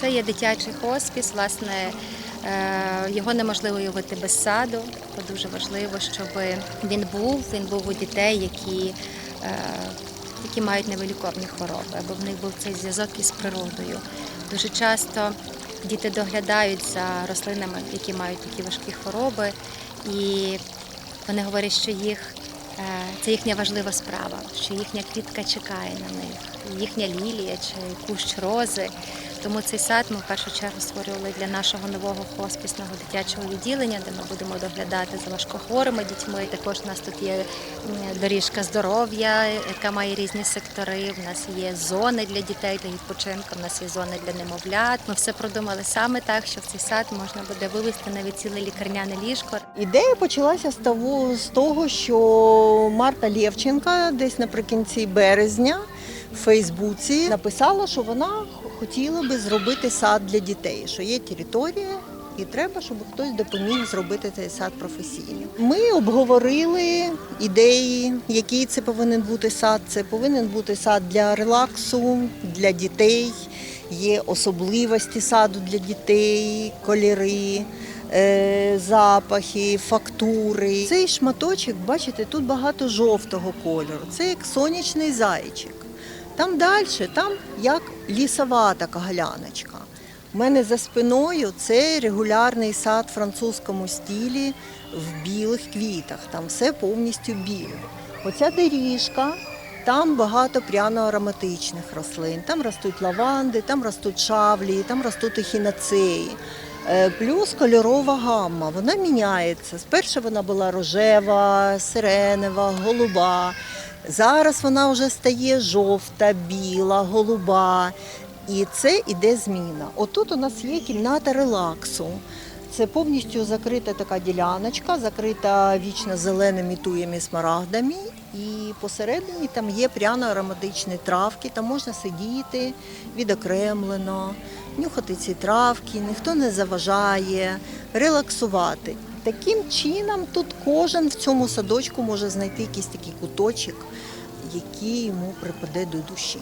Це є дитячий хоспіс, власне. е, Його неможливо уявити без саду, бо дуже важливо, щоб він був. Він був у дітей, які, е, які мають невиліковні хвороби, або в них був цей зв'язок із природою. Дуже часто діти доглядають за рослинами, які мають такі важкі хвороби, і вони говорять, що їх е, це їхня важлива справа, що їхня квітка чекає на них, їхня лілія чи кущ рози. Тому цей сад ми в першу чергу створювали для нашого нового хоспісного дитячого відділення, де ми будемо доглядати за важкохворими дітьми. Також у нас тут є доріжка здоров'я, яка має різні сектори. У нас є зони для дітей для відпочинку. У нас є зони для немовлят. Ми все продумали саме так, що в цей сад можна буде вивести навіть ціле лікарняне ліжко. Ідея почалася з того, з того, що Марта Лєвченка десь наприкінці березня Фейсбуці написала, що вона хотіла би зробити сад для дітей, що є територія. І треба, щоб хтось допоміг зробити цей сад професійно. Ми обговорили ідеї, який це повинен бути сад. Це повинен бути сад для релаксу, для дітей. Є особливості саду для дітей, кольори, е, запахи, фактури. Цей шматочок, бачите, тут багато жовтого кольору. Це як сонячний зайчик. Там далі, там як лісова така гляночка. У мене за спиною це регулярний сад в французькому стілі в білих квітах. Там все повністю біле. Оця доріжка, там багато пряно-ароматичних рослин. Там ростуть лаванди, там ростуть шавлі, там ростуть ехінацеї. Е, Плюс кольорова гамма, вона міняється. Спершу вона була рожева, сиренева, голуба. Зараз вона вже стає жовта, біла, голуба. І це іде зміна. Отут у нас є кімната релаксу. Це повністю закрита така діляночка, закрита вічно зеленими туями смарагдами. І посередині там є пряно-ароматичні травки, там можна сидіти відокремлено, нюхати ці травки, ніхто не заважає, релаксувати. Таким чином тут кожен в цьому садочку може знайти якийсь такий куточок, який йому припаде до душі.